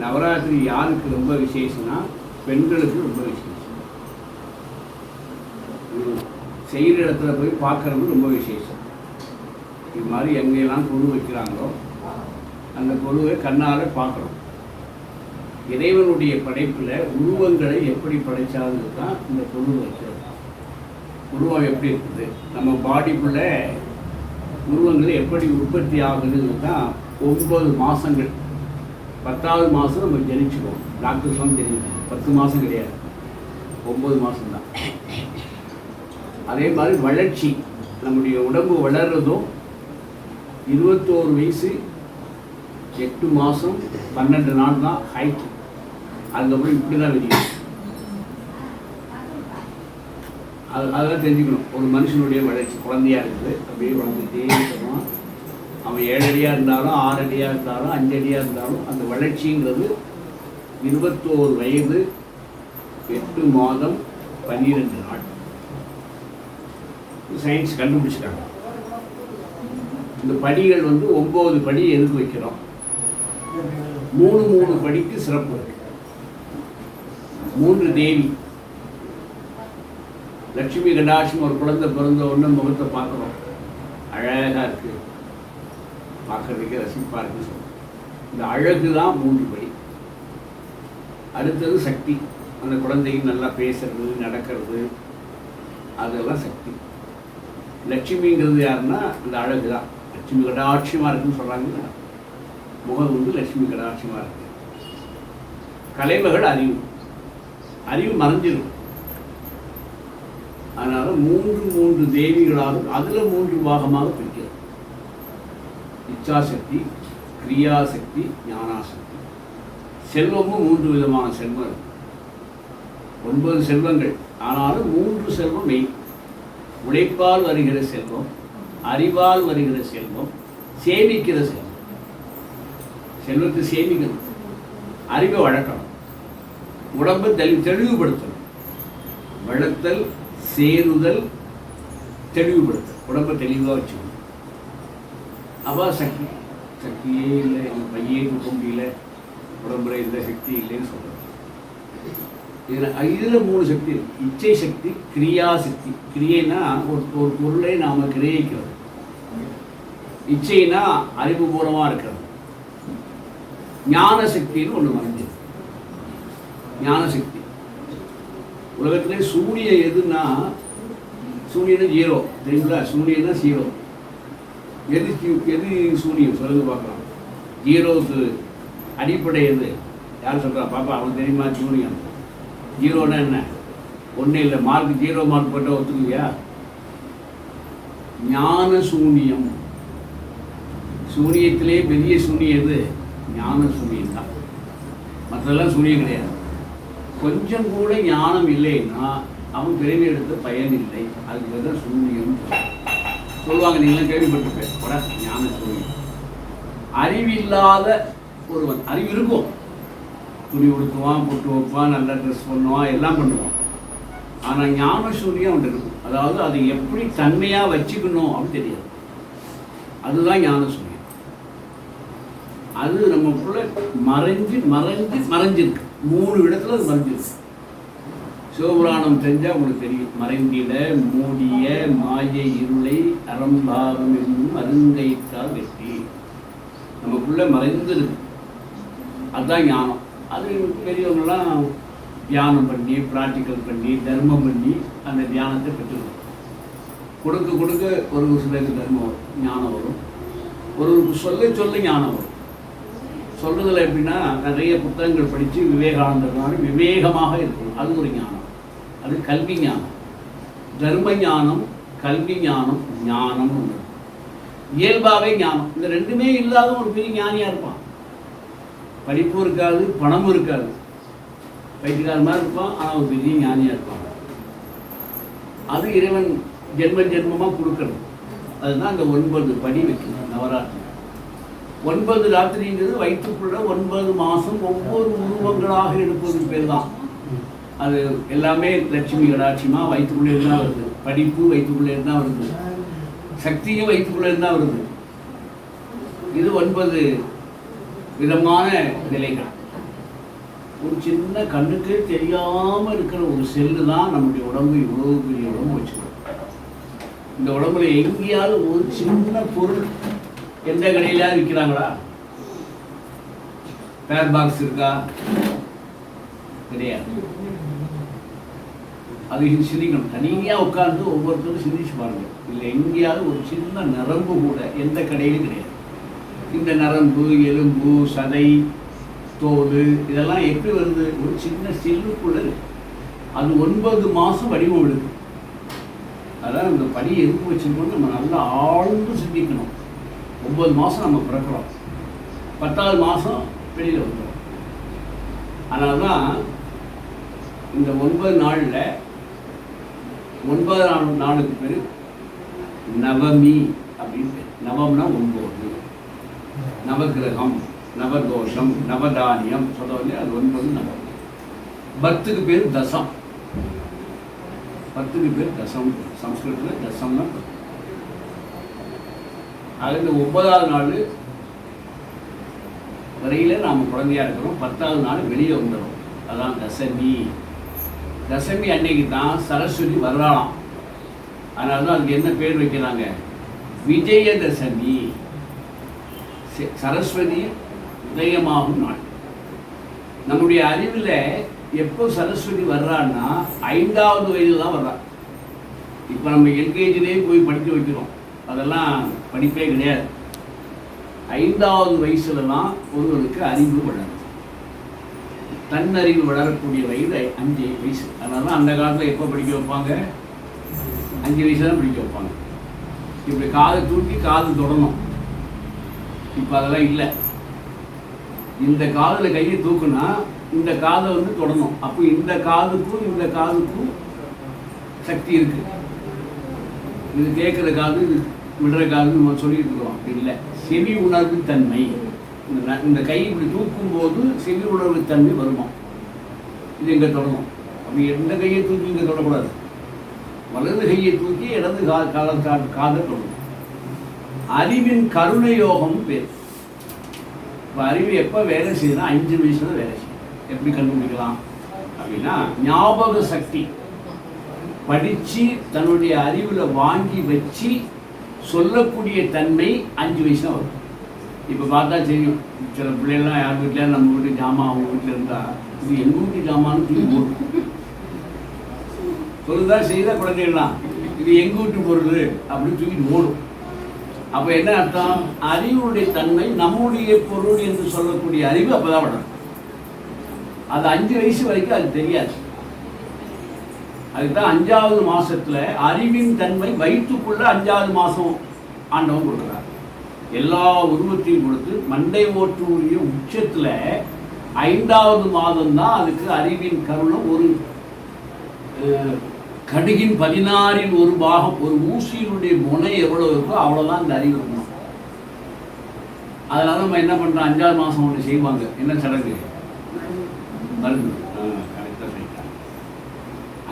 நவராத்திரி யாருக்கு ரொம்ப விசேஷம்னா பெண்களுக்கு ரொம்ப விசேஷம். செய்கிற இடத்துல போய் பார்க்கறது ரொம்ப விசேஷம். இது மாதிரி எங்கெல்லாம் கொழு வைக்கிறாங்களோ அந்த கொழுவை கண்ணால் பார்க்குறோம் இறைவனுடைய படைப்பில் உருவங்களை எப்படி படைச்சாலும் தான் இந்த கொழு வைக்கிறது. உருவம் எப்படி இருக்குது? நம்ம பாடிக்குள்ள உருவங்கள் எப்படி உற்பத்தி ஆகுதுன்னு தான் ஒன்பது மாதங்கள் பத்தாவது மாதம் நம்ம ஜனிச்சுக்கோம் டாக்டர் சொன்ன தெரியும். பத்து மாதம் கிடையாது. ஒம்பது மாதம் தான் அதே மாதிரி வளர்ச்சி. நம்முடைய உடம்பு வளர்றதும் இருபத்தோரு வயசு எட்டு மாதம் பன்னெண்டு நாள் தான் ஹைட் அதுக்கப்புறம் இப்படி தான் விரியும் அது அதெல்லாம் தெரிஞ்சுக்கணும். ஒரு மனுஷனுடைய வளர்ச்சி. குழந்தையா இருக்குது அப்படியே வளர்ந்துட்டே இருக்கணும். அவன் ஏழடியாக இருந்தாலும் ஆறடியாக இருந்தாலும் அஞ்சடியாக இருந்தாலும் அந்த வளர்ச்சிங்கிறது இருபத்தோரு வயது எட்டு மாதம் பன்னிரெண்டு நாள். சயின்ஸ் கண்டுபிடிச்சிட்டாங்க. இந்த படிகள் வந்து ஒம்பது படி எதுக்கு வைக்கிறோம்? மூணு மூணு படிக்கு சிறப்பு இருக்கு. மூன்று தேவி. லட்சுமி கடாட்சம் ஒரு குழந்தை பிறந்த உடனே முகத்தை பார்க்குறோம். அழகாக இருக்கு. பார்க்கறதுக்கே ரசிப்பாக இருக்கு இந்த அழகு தான் மூன்று படி அடுத்தது சக்தி. அந்த குழந்தையும் நல்லா பேசுறது நடக்கிறது. அதெல்லாம் சக்தி. லட்சுமிங்கிறது யாருன்னா அந்த அழகு தான். லட்சுமி கடாட்சியமாக இருக்குன்னு சொல்கிறாங்க முகம் வந்து லட்சுமி கடாட்சியமாக இருக்கு. கலைமகள் அறிவு. அறிவு மறைஞ்சிடும் அதனால மூன்று மூன்று தேவிகளாக அதுல மூன்று பாகமாக பிரிக்கிறது இச்சாசக்தி கிரியாசக்தி ஞானாசக்தி. செல்வமும் மூன்று விதமான செல்வம் ஒன்பது செல்வங்கள். ஆனாலும் மூன்று செல்வம் மெய். உழைப்பால் வருகிற செல்வம் அறிவால் வருகிற செல்வம் சேமிக்கிற செல்வம். செல்வத்தை சேமிக்கணும். அறிவை வளர்க்கணும். உடம்பை தெளி தெளிவுபடுத்தணும். வளர்த்தல் சேருதல் தெளிவுபடுத்தல். உடம்பை தெளிவாக வச்சுக்கணும். அவ சக்தி. சக்தியே இல்லை எங்கள் பையே கொடுக்க முடியல. உடம்புல எந்த சக்தி இல்லைன்னு சொல்றது இதில் இதில் மூணு சக்தி இருக்குது இச்சை சக்தி கிரியா சக்தி. கிரியைனா ஒரு ஒரு பொருளை நாம் கிரகிக்கிறது இச்சைனா அறிவுபூர்வமாக இருக்கிறது. ஞான சக்தின்னு ஒன்று மறைஞ்சது ஞான சக்தி. உலகத்திலே சூரியன் எதுன்னா சூனியனா ஜீரோ தெரியுங்களா? தான் ஜீரோ எது எது சூனியம்? சொல்லுங்க பார்க்கலாம். ஜீரோவுக்கு அடிப்படை எது? யார் சொல்கிறா பாப்பா அவன் தெரியுமா? சூனியம். ஜீரோனா என்ன? ஒன்றும் இல்லை. மார்க் ஜீரோ மார்க் போட்டால் ஒத்துக்குவியா? ஞான சூனியம். சூனியத்திலே பெரிய சூனியம் எது? ஞான சூனியம் தான் மற்றெல்லாம் சூனியம் கிடையாது. கொஞ்சம் கூட ஞானம் இல்லைன்னா அவன் பிறவி எடுத்த பயன் இல்லை. அதுக்கு பேர் தான் சூனியம் சொல்லுவாங்க நீங்களும் கேள்விப்பட்டிருப்பேன். கூட ஞான சூனியம் அறிவில்லாத ஒருவன் அறிவு இருக்கும். துணி உடுத்துவான் பொட்டு வைப்பான் நல்ல ட்ரெஸ் பண்ணுவான் எல்லாம் பண்ணுவான். ஆனால் ஞான சூனியம் அவன் இருக்கும். அதாவது அதை எப்படி தன்மையாக வச்சுக்கணும் அப்படின்னு தெரியாது. அதுதான் ஞான சூனியம் அது நமக்குள்ள மறைஞ்சு மறைஞ்சு மறைஞ்சிருக்கு. மூணு இடத்துல அது மறைஞ்சிருக்கு. சிவபுராணம் தெரிஞ்சால் உங்களுக்கு தெரியும். மறைந்திட மூடிய மாய இருளை அறம்பாகம் என்னும் அருங்கைத்தால் வெற்றி. நமக்குள்ள மறைந்திருக்கு அதுதான் ஞானம். அது பெரியவங்களாம் தியானம் பண்ணி ப்ராக்டிக்கல் பண்ணி தர்மம் பண்ணி அந்த தியானத்தை பெற்றுக்கணும். கொடுக்க கொடுக்க ஒரு சிலருக்கு தர்மம் வரும் ஞானம் வரும். ஒருவருக்கு சொல்ல சொல்ல ஞானம் வரும். சொல்றதுல எப்படின்னா நிறைய புத்தகங்கள் படித்து விவேகானந்தர் மாதிரி விவேகமாக இருக்கும். அது ஒரு ஞானம். அது கல்வி ஞானம். தர்ம ஞானம் கல்வி ஞானம் ஞானம் ஒன்று இயல்பாகவே ஞானம். இந்த ரெண்டுமே இல்லாத ஒரு பெரிய ஞானியாக இருப்பான். படிப்பும் இருக்காது பணமும் இருக்காது. பைத்தியக்கார மாதிரி இருப்பான் ஆனால் ஒரு பெரிய ஞானியாக இருப்பான். அது இறைவன் ஜென்ம ஜென்மமாக கொடுக்கணும். அதுதான் அந்த ஒன்பது படி வைக்கணும் நவராத்திரி. ஒன்பது ராத்திரிங்கிறது வயிற்றுக்குள்ள ஒன்பது மாதம் ஒவ்வொரு உருவங்களாக எடுப்பது பேர் தான் அது எல்லாமே லட்சுமி கடாட்சியமா வயிற்றுக்குள்ளே தான் வருது. படிப்பு வயிற்றுக்குள்ளே தான் வருது. சக்தியும் வயிற்றுக்குள்ளே தான் வருது. இது ஒன்பது விதமான நிலைகள். ஒரு சின்ன கண்ணுக்கு தெரியாம இருக்கிற ஒரு செல்லு தான் நம்முடைய உடம்பு இவ்வளோ பெரிய உடம்பு வச்சுக்கணும் இந்த உடம்புல எங்கேயாவது ஒரு சின்ன பொருள் எந்த கடையிலாவது விற்கிறாங்களா பேர் பாக்ஸ் இருக்கா? கிடையாது. அது சிந்திக்கணும். தனியாக உட்கார்ந்து ஒவ்வொருத்தரும் சிந்திச்சு பாருங்கள் இல்லை எங்கேயாவது ஒரு சின்ன நரம்பு கூட எந்த கடையிலும் கிடையாது. இந்த நரம்பு எலும்பு சதை தோல் இதெல்லாம் எப்படி வருது? ஒரு சின்ன செல்லுக்குள்ள இருக்கு. அது ஒன்பது மாதம் வடிவம் எடுக்கும். அதான் இந்த படி எதுக்கு வச்சுருக்கோம் நம்ம நல்லா ஆழ்ந்து சிந்திக்கணும். ஒன்பது மாதம் நம்ம பிறக்கிறோம். பத்தாவது மாதம் வெளியில் வந்துடும் அதனால தான் இந்த ஒன்பது நாளில் ஒன்பதாம் நாளுக்கு பேர் நவமி அப்படின்னு பேர். நவம்னா ஒன்பது. நவகிரகம் நவதோஷம் நவதானியம் சொல்லுவாங்க அது ஒன்பது நவம். பத்துக்கு பேர் தசம். பத்துக்கு பேர் தசம். சம்ஸ்கிருதத்தில் தசம்னா பத்து. அது இந்த ஒன்பதாவது நாள் வரையில நாம் குழந்தையா இருக்கிறோம். பத்தாவது நாள் வெளியே வந்துடும் அதான் தசமி. தசமி அன்னைக்கு தான் சரஸ்வதி வர்றாளாம் அதனால தான் அதுக்கு என்ன பேர் வைக்கிறாங்க? விஜயதசமி ச- சரஸ்வதி உதயமாகும் நாள். நம்முடைய அறிவில் எப்போ சரஸ்வதி வர்றான்னா ஐந்தாவது வயதில் தான் வர்றா. இப்போ நம்ம எல்கேஜிலே போய் படிக்க வைக்கிறோம். அதெல்லாம் படிப்பே கிடையாது. ஐந்தாவது வயசுலலாம் ஒருவருக்கு அறிவு வளரும். தன்னறிவு வளரக்கூடிய வயது அஞ்சு வயசு. அதனால தான் அந்த காலத்தில் எப்போ படிக்க வைப்பாங்க? அஞ்சு வயசு தான் படிக்க வைப்பாங்க. இப்படி காது தூக்கி காது தொடணும். இப்போ அதெல்லாம் இல்லை. இந்த காதில் கையை தூக்குனா இந்த காதை வந்து தொடணும். அப்போ இந்த காதுக்கும் இந்த காதுக்கும் சக்தி இருக்கு. இது கேட்குற காது இது விடுற காதுன்னு நம்ம சொல்லிட்டு இருக்கோம். அப்படி இல்லை. செவி உணர்வு தன்மை. இந்த இந்த கை இப்படி தூக்கும் போது செவி உணர்வு தன்மை வருமா? இது இங்கே தொடரும் அப்படி எந்த கையை தூக்கி இங்கே தொடக்கூடாது. வலது கையை தூக்கி இடது கா கால கா- தொடரும் அறிவின் கருணை யோகம் பேர் இப்போ அறிவு எப்போ வேலை செய்யுதுன்னா அஞ்சு வயசுல வேலை செய்யும். எப்படி கண்டுபிடிக்கலாம்? அப்படின்னா ஞாபக சக்தி. படித்து தன்னுடைய அறிவில் வாங்கி வச்சு சொல்லக்கூடிய தன்மை அஞ்சு வயசு தான் வரும். இப்போ பார்த்தா தெரியும் சில பிள்ளைகள்லாம் யார் வீட்டில் நம்ம வீட்டு ஜாமான் அவங்க வீட்டில் இருந்தா இது எங்கள் வீட்டு ஜாமான்னு தூக்கி போடும். சொல்லுதா செய்தா குழந்தைகள்லாம் இது எங்கள் வீட்டு பொருள் அப்படின்னு தூக்கிட்டு ஓடும் அப்போ என்ன அர்த்தம்? அறிவுடைய தன்மை நம்முடைய பொருள் என்று சொல்லக்கூடிய அறிவு அப்போதான் வளரும். அது அஞ்சு வயசு வரைக்கும் அது தெரியாது. அதுதான் அஞ்சாவது மாசத்துல அறிவின் தன்மை வயிற்றுக்குள்ள அஞ்சாவது மாசம் ஆண்டவன் கொடுக்குறாங்க எல்லா உருவத்தையும் கொடுத்து மண்டை ஓட்டுடைய உச்சத்துல ஐந்தாவது மாதம் தான் அதுக்கு அறிவின் கருணம் ஒரு அஹ், கடுகின் பதினாறில் ஒரு பாகம் ஒரு ஊசியினுடைய முனை எவ்வளவு இருக்கோ அவ்வளவுதான் இந்த அறிவு இருக்கணும். அதனால நம்ம என்ன பண்றோம்? அஞ்சாவது மாசம் ஒன்று செய்வாங்க. என்ன சடங்கு? மருந்து. கரெக்டாக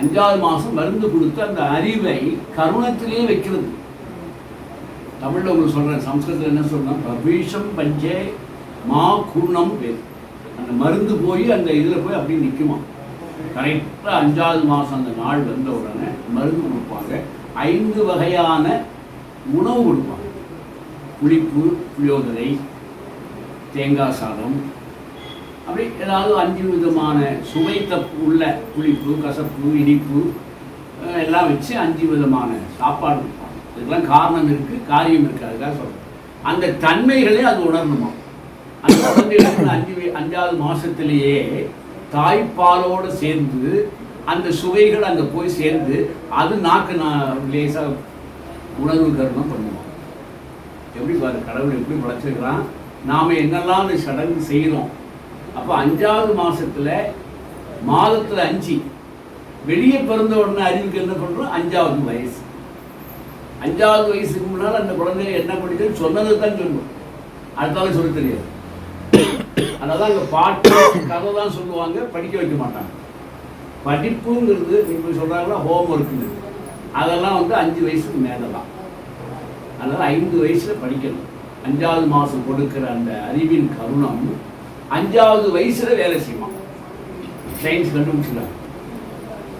அஞ்சாவது மாதம் மருந்து கொடுத்து அந்த அறிவை கருணத்திலே வைக்கிறது. தமிழில் உங்களுக்கு சொல்கிறேன் சம்ஸ்கிருதத்தில் என்ன சொல்கிறேன் பவிஷம் பஞ்சே மா குருணம் பேர் அந்த மருந்து போய் அந்த இதில் போய் அப்படியே நிற்குமா கரெக்டாக அஞ்சாவது மாதம் அந்த நாள் வந்த உடனே மருந்து கொடுப்பாங்க. ஐந்து வகையான உணவு கொடுப்பாங்க. புளிப்பு புளியோதரை தேங்காய் சாதம் அப்படி ஏதாவது அஞ்சு விதமான சுவை தப்பு உள்ள புளிப்பு கசப்பு இனிப்பு எல்லாம் வச்சு அஞ்சு விதமான சாப்பாடு கொடுப்பாங்க. இதுக்கெல்லாம் காரணம் இருக்குது காரியம் இருக்குது அதுக்காக சொல்கிறேன் அந்த தன்மைகளே அது உணரணுமா? அந்த குழந்தைகளுக்கு அஞ்சு அஞ்சாவது மாதத்துலேயே தாய்ப்பாலோடு சேர்ந்து அந்த சுவைகள் அங்கே போய் சேர்ந்து அது நாக்கு நான் லேசாக உணர்வு கருணம் பண்ணுவோம் எப்படி பாரு கடவுள் எப்படி படைச்சிருக்கிறான்? நாம என்னெல்லாம் அந்த சடங்கு செய்கிறோம் அப்போ அஞ்சாவது மாதத்தில் மாதத்தில் அஞ்சு வெளியே பிறந்த உடனே அறிவுக்கு என்ன பண்ணுறோம் அஞ்சாவது வயசு. அஞ்சாவது வயசுக்கு முன்னால் அந்த குழந்தை என்ன படிக்குது சொன்னதை தான் சொல்லுவோம் அடுத்தாலும் சொல்ல தெரியாது. அதனால அங்கே பாட்டு கதை தான் சொல்லுவாங்க. படிக்க வைக்க மாட்டாங்க. படிப்புங்கிறது இப்போ சொல்கிறாங்களா ஹோம் ஒர்க்குங்கிறது அதெல்லாம் வந்து அஞ்சு வயசுக்கு மேலே தான் அதனால் ஐந்து வயசில் படிக்கணும். அஞ்சாவது மாதம் கொடுக்கிற அந்த அறிவின் கருணம் அஞ்சாவது வயசில் வேலை செய்யுமா சயின்ஸ் கண்டுபிடிச்சிருக்காங்க